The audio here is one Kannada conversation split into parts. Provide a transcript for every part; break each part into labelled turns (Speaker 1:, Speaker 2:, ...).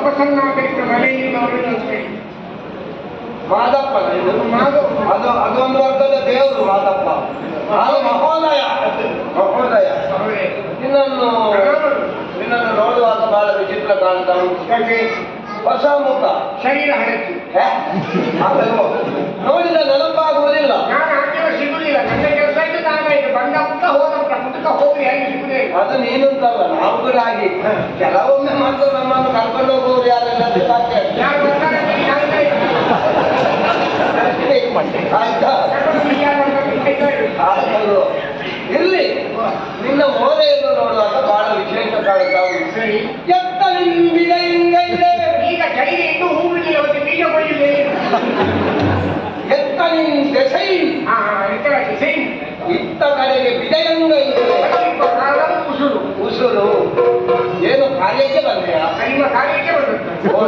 Speaker 1: ಪ್ರಸನ್ನಾಗಲಿಕ್ಕ ಮನೆಯಿಂದ ಅವರಿಗೆ
Speaker 2: ಮಾದಪ್ಪ ಮಾದು. ಅದು ಅದೊಂದು ವರ್ಗದ ದೇವರು ಮಾದಪ್ಪ ಅದು ಮಹೋದಯ. ಮಹೋದಯ. ನಿನ್ನನ್ನು ನಿನ್ನನ್ನು ನೋಡುವಾಗ ಬಹಳ ವಿಚಿತ್ರ ಕಾಣ್ತಾ ಹೊಸ ಮುಖ
Speaker 1: ಶರೀರ
Speaker 2: ಹಣಕ್ಕೆ? ನೋಡಿದ ನೆನಪಾಗುವುದಿಲ್ಲ
Speaker 1: ನಾನು ಹಾಕಿರೋ ಸಿಗುದಿಲ್ಲ ನನ್ನ ಕೆಲಸ ಇದ್ದು ನಾನಾಯ್ತು ಬಂದ ಮುಖ ಹೋದ ಮುಖ ಮುಖ ಹೋಗಿ ಅಲ್ಲಿ ಸಿಗುದೇ ಇಲ್ಲ
Speaker 2: ಅದು ನೀನಂತಲ್ಲ ನಾವು ಕೂಡ ಹಾಗೆ. ಕೆಲವೊಮ್ಮೆ ಮಾತ್ರ ನಮ್ಮನ್ನು ಕರ್ಕೊಂಡು ಹೋಗುವವರು ಯಾರೆಲ್ಲ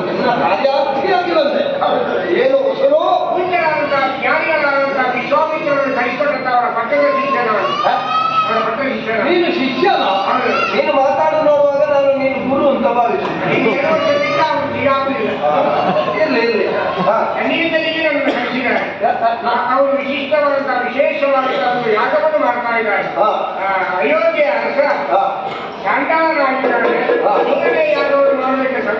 Speaker 2: ನಿನ್ನ ಬಂದೆ ಏನು ಉಸುರು
Speaker 1: ಪೂಜ್ಯರಾದಂತಹ ಜ್ಞಾನಿಗಳಾದಂತಹ ವಿಶ್ವಾಮಿತ್ರರನ್ನು ಅವರ ಪಟ್ಟದ
Speaker 2: ಹ?
Speaker 1: ಅವರ ಪಟ್ಟದ
Speaker 2: ನೀನು ಶಿಷ್ಯನ ನೀನು ಮಾತಾಡು ನೋಡುವಾಗ ನಾನು ನೀನು ಗುರು ಅಂತ ಇರ್ಲಿ ಇರ್ಲಿ ಹ.
Speaker 1: ಕನ್ನಡದಲ್ಲಿ ನಮ್ಮನ್ನು ಕಳಿಸಿದ್ದಾರೆ ಅವರು ವಿಶಿಷ್ಟವಾದಂತಹ ವಿಶೇಷವಾದಂತಹ ಯಾಗವನ್ನು ಮಾಡ್ತಾ ಇದ್ದಾರೆ
Speaker 2: ಹ.
Speaker 1: ಆ,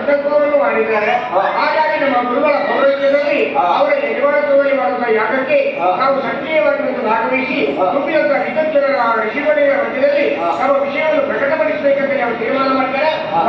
Speaker 1: ಸಂಕಲ್ಪವನ್ನು ಮಾಡಿದ್ದಾರೆ ಹಾಗಾಗಿ ನಮ್ಮ ಗುರುಗಳ ಪೌರೋಹಿತ್ಯದಲ್ಲಿ
Speaker 2: ಹಾ.
Speaker 1: ಅವರ ಯಜಮಾನತ್ವದಲ್ಲಿ ಮಾಡುವಂತಹ ಯಾಗಕ್ಕೆ. ನಾವು ಸಕ್ರಿಯವಾಗಿ ಒಂದು ಭಾಗವಹಿಸಿ. ತುಂಬಿದಂತಹ ವಿದ್ಯುಜ್ಜನರ ಋಷಿಮಣಿಯ ಮಧ್ಯದಲ್ಲಿ. ನಮ್ಮ ವಿಷಯವನ್ನು ಪ್ರಕಟಪಡಿಸಬೇಕಂತ ನಾವು ತೀರ್ಮಾನ ಮಾಡ್ತಾರೆ
Speaker 2: ಹಾ.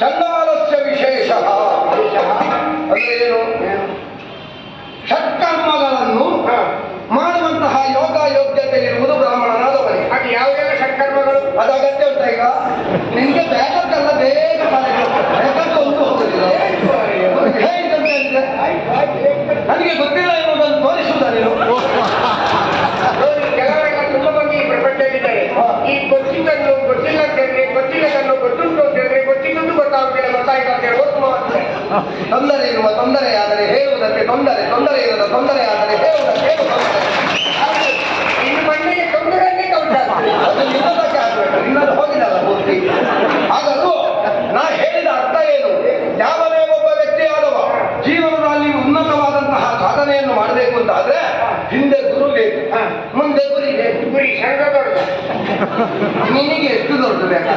Speaker 2: ಯಸ್ಯ ಚಂಡಾಲಸ್ಯ ವಿಶೇಷ ಅಂದ್ರೆ ಏನು? ಷಟ್ಕರ್ಮಗಳನ್ನು. ಮಾಡುವಂತಹ ಯೋಗ ಯೋಗ್ಯತೆ ಇರುವುದು ಬ್ರಾಹ್ಮಣನಾದವನಿಗೆ
Speaker 1: ಅದು ಯಾವುದೆಲ್ಲ ಷಟ್ಕರ್ಮಗಳು?
Speaker 2: ಅದು ಅಗತ್ಯ ಉಂಟ ಈಗ? ನಿಮಗೆ ಬೇಗ ತೊಂದರೆ ತೊಂದರೆ ಆದರೆ
Speaker 1: ಹೇಳುವ. ಇನ್ನು ಮಣ್ಣಿಗೆ ತೊಂದರೆಯನ್ನೇ ಕೌಂಟಾಗ್ತದೆ
Speaker 2: ಅದು ನಿನ್ನದಕ್ಕೆ ಆಗ್ಬೇಕು. ನಿನ್ನದು ಹೋಗಿದಲ್ಲ ಪೂರ್ತಿ. ಹಾಗಲ್ವೋ ನಾ ಹೇಳಿದ ಅರ್ಥ ಏನು? ಯಾವನೇ ಒಬ್ಬ ವ್ಯಕ್ತಿ ಆದವ ಜೀವನದಲ್ಲಿ ಉನ್ನತವಾದಂತಹ ಸಾಧನೆಯನ್ನು ಮಾಡಬೇಕು ಅಂತ ಆದ್ರೆ ಹಿಂದೆ ಗುರು ಬೇಕು. ಮುಂದೆ ಗುರಿ ಬೇಕು
Speaker 1: ಗುರಿ
Speaker 2: ನಿನಗೆ ಎಷ್ಟು ದೊಡ್ಡದು ಬೇಕು?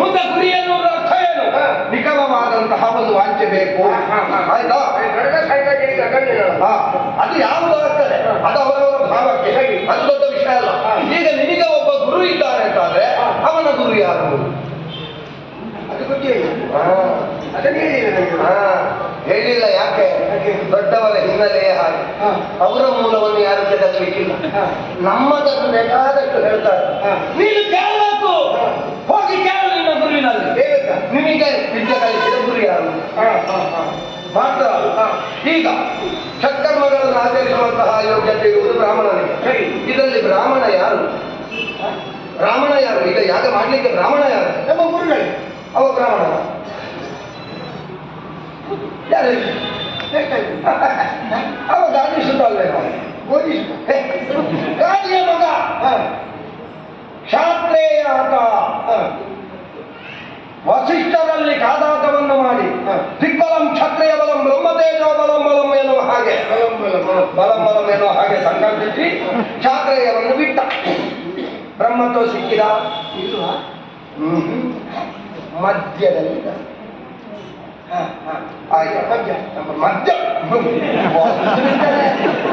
Speaker 2: ಮುಂದೆ ಗುರಿ ಎನ್ನುವುದರ ಅರ್ಥ ಏನು. ನಿಖರವಾದಂತಹ ಒಂದು ವಾಂಚೆ ಬೇಕು. ಆಯ್ತಾ? ಅದು ಯಾವುದು ಆಗ್ತದೆ? ಅದು ಅವರವರ ಭಾವಕ್ಕೆ. ಅದು ದೊಡ್ಡ ವಿಷಯ ಅಲ್ಲ. ಈಗ ನಿನಗೆ ಒಬ್ಬ ಗುರು ಇದ್ದಾರೆ ಅಂತಾದ್ರೆ ಅವನ ಗುರು ಯಾರು?
Speaker 1: ಅದು ಗೊತ್ತಿಲ್ಲ
Speaker 2: ಹಾ,
Speaker 1: ಅದನ್ನೇ ಹೇಳಿಲ್ಲ
Speaker 2: ಹಾ, ಹೇಳಿಲ್ಲ ಯಾಕೆ? ದೊಡ್ಡವರ ಹಿನ್ನೆಲೆಯೇ ಹಾಗೆ. ಅವರ ಮೂಲವನ್ನು ಯಾರು ಕೆದಕಲಿಕ್ಕಿಲ್ಲ
Speaker 1: ಹಾ.
Speaker 2: ನಮ್ಮದನ್ನು ಬೇಕಾದಷ್ಟು ಹೇಳ್ತಾರೆ
Speaker 1: ಹಾ.
Speaker 2: ನೀನು ಕೇಳಬೇಕು ಹೋಗಿ ಕೇಳು ನಿನ್ನ ಗುರುವಿನಲ್ಲಿ
Speaker 1: ಹೇಳುತ್ತಾ
Speaker 2: ನಿಮಗೆ ವಿದ್ಯೆ ಕಲಿಸಿದ ಗುರು ಯಾರು
Speaker 1: ಹಾ ಹಾ ಹಾ
Speaker 2: ಮಾತ್ರ
Speaker 1: ಹಾ.
Speaker 2: ಈಗ ಸತ್ಕರ್ಮಗಳನ್ನು ಆಚರಿಸುವಂತಹ ಯೋಗ್ಯತೆ ಇರುವುದು ಬ್ರಾಹ್ಮಣನಿಗೆ
Speaker 1: ಸರಿ.
Speaker 2: ಇದರಲ್ಲಿ ಬ್ರಾಹ್ಮಣ ಯಾರು? ಬ್ರಾಹ್ಮಣ ಯಾರು? ಈಗ ಯಾಗ ಮಾಡ್ಲಿಕ್ಕೆ ಬ್ರಾಹ್ಮಣ ಯಾರು?
Speaker 1: ನಮ್ಮ ಗುರುಗಳು.
Speaker 2: ಅವ ಬ್ರಾಹ್ಮಣ. ಯಾರು? ಅವ ಗಾಜಿ ಸುತ್ತಲ್ವೇನೋ
Speaker 1: ಬೋಧಿಸು
Speaker 2: ಹೇ, ಗಾಡಿಯ ಮಗ.
Speaker 1: ಹಾ.
Speaker 2: ಶಾಸ್ತ್ರೇಯ
Speaker 1: ಹಾ.
Speaker 2: ವಸಿಷ್ಠರಲ್ಲಿ ಕಾದಾಟವನ್ನು ಬಲಂ ಬ್ರಹ್ಮತೇಜೋ ಬಲಂ ಬಲಂ ಎನ್ನುವ ಹಾಗೆ ಸಂಕಲ್ಪಿಸಿ ಛಾತ್ರೇಯವನ್ನು ಬಿಟ್ಟ. ಬ್ರಹ್ಮತ್ವ ಸಿಕ್ಕಿದ.
Speaker 1: ಇಲ್ವಾ?
Speaker 2: ಹ್ಮ್. ಮಧ್ಯದಲ್ಲಿ ಹ, ಹ. ಆಯ್ತು ಮಧ್ಯ. ಮಧ್ಯ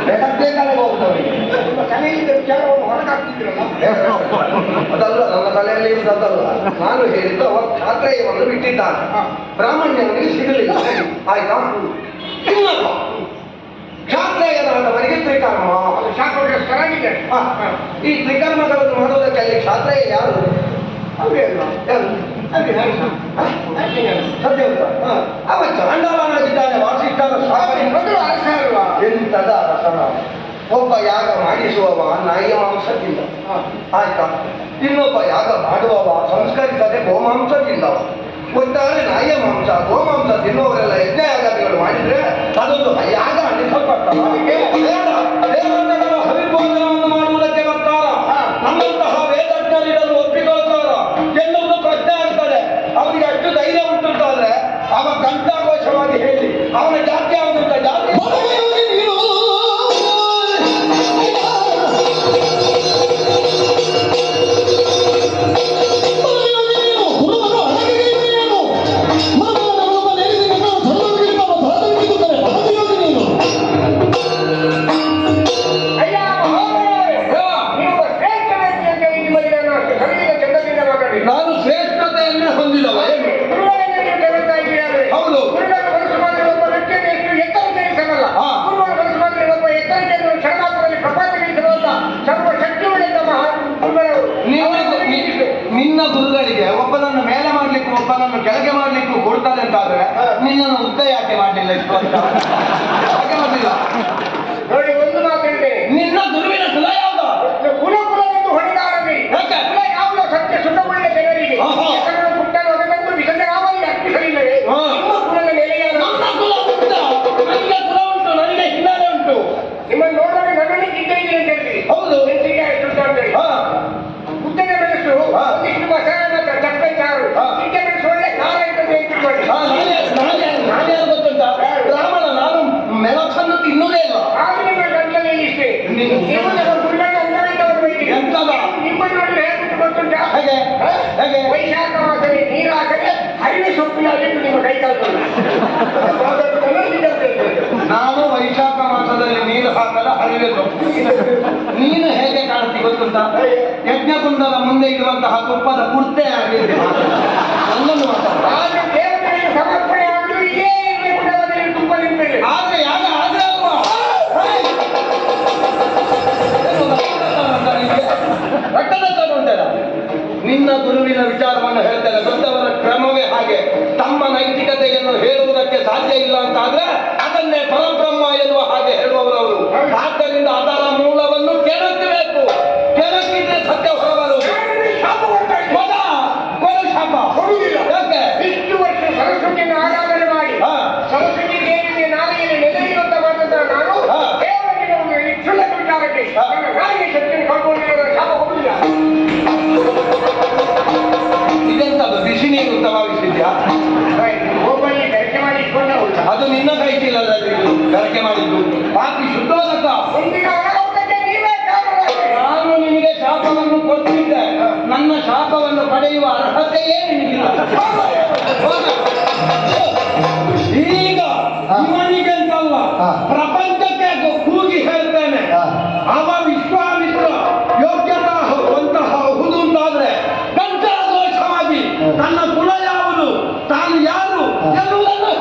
Speaker 2: ಬೆಳಗ್ಗೆ ತಲೆ ಹೋಗ್ತವೆ
Speaker 1: ನಿಮ್ಮ ತಲೆಯಿಂದ ವಿಚಾರವನ್ನು ಹೊರಗಾಕ್ತಿದ್ರಲ್ಲ
Speaker 2: ಅದಲ್ಲ ನನ್ನ ತಲೆಯಲ್ಲಿ ಇರುವುದಲ್ಲ ನಾನು ಹೇಳಿದ್ದು ಅವ ಛಾತ್ರೇಯವನ್ನು ಬಿಟ್ಟಿದ್ದಾನೆ. ಬ್ರಾಹ್ಮಣ್ಯನಿಗೆ ಸಿಗಲಿಲ್ಲ. ಆಯ್ತಾ? ಇನ್ನೊಬ್ಬ ಕ್ಷಾತ್ರೇಯನಾದವನಿಗೆ ತ್ರಿಕರ್ಮ. ಈ ತ್ರಿಕರ್ಮಗಳನ್ನು ಮಾಡುವುದಕ್ಕೆ ಅಲ್ಲಿ ಕ್ಷಾತ್ರೇಯ ಯಾರು?
Speaker 1: ಅವರೇ
Speaker 2: ಯಾರು? ಸತ್ಯ. ಅವ ಚಾಂಡವನಾಗಿದ್ದಾನೆ ವಾಸಿಷ್ಠನ ಎಂತದ ರಸನ? ಒಬ್ಬ ಯಾಗ ಮಾಡಿಸುವವ ನಾಯಿಯ ಮಾಂಸ ತಿಂದ ಆಯ್ತಾ? ಇನ್ನೊಬ್ಬ ಯಾಗ ಮಾಡುವವ ಸಂಸ್ಕರಿಸದೆ ಗೋಮಾಂಸ ತಿಂದವ ಒಟ್ಟಾರೆ ನಾಯಿಯ ಮಾಂಸ ಗೋಮಾಂಸ ತಿನ್ನುವವರೆಲ್ಲ ಯಜ್ಞ ಯಾಗಾದಿಗಳು ಮಾಡಿದ್ರೆ ಅದೊಂದು ಯಾಗ ಅನ್ನಿಸಲ್ಪಡ್ತಲ್ಲ ಕೊಡ್ತಾರೆ ಅಂತಾದ್ರೆ ನಿನ್ನನ್ನು ಉದ್ದ ಯಾಕೆ ಮಾಡಲಿಲ್ಲ ಇಷ್ಟು ವರ್ಷ
Speaker 1: ವೈಶಾಖ ನೀರು ಹಾಕದೆ ಹರಿವೆ ಸೊಪ್ಪಿನ ಅಲ್ಲಿಂದ ನಿಮ್ಮ ಕೈ
Speaker 2: ನಾನು ವೈಶಾಖ ಮಾಸದಲ್ಲಿ ನೀರು ಹಾಕಲ ಹರಿವೆ ಸೊಪ್ಪು ನೀನು ಹೇಗೆ ಕಾಣ್ತಿ ಗೊತ್ತುಂಟ? ಯಜ್ಞಕುಂಡದ ಮುಂದೆ ಇರುವಂತಹ ತುಪ್ಪದ ಕುರ್ತೆ ಆಗಿದೆ ನನ್ನನ್ನು ಮಾತಾಡ. ನಿನ್ನ ಗುರುವಿನ ವಿಚಾರವನ್ನು ಹೇಳ್ತಾರೆ. ದೊಡ್ಡವರ
Speaker 1: ಅದು
Speaker 2: ನಿನ್ನ
Speaker 1: ಕೈ ಚೀಲದ ಮಾಡಿದ್ದು. ಬಾಕಿ ಶುದ್ಧೋದಕ ನಾನು ನಿಮಗೆ ಶಾಪವನ್ನು
Speaker 2: ಕೊಟ್ಟಿದ್ದೆ.
Speaker 1: ನನ್ನ ಶಾಪವನ್ನು
Speaker 2: ಪಡೆಯುವ ಅರ್ಹತೆಯೇ ನಿನಗಿಲ್ಲ ಈಗ ಇವನಿಗಂತಲ್ಲ ಪ್ರಪಂಚಕ್ಕೆ ಕೂಗಿ ಹೇಳ್ತೇನೆ.
Speaker 1: ಅವ ವಿಶ್ವಾಮಿತ್ರ ಯೋಗ್ಯತಾ ಅಂತಹ
Speaker 2: ಹುದು ಅಂತಾದ್ರೆ ಗಂಟಲ ದೋಷವಾಗಿ ನನ್ನ ಕುಲ ಯಾವುದು ತಾನು
Speaker 3: ಯಾರು
Speaker 2: ಎನ್ನುವುದನ್ನು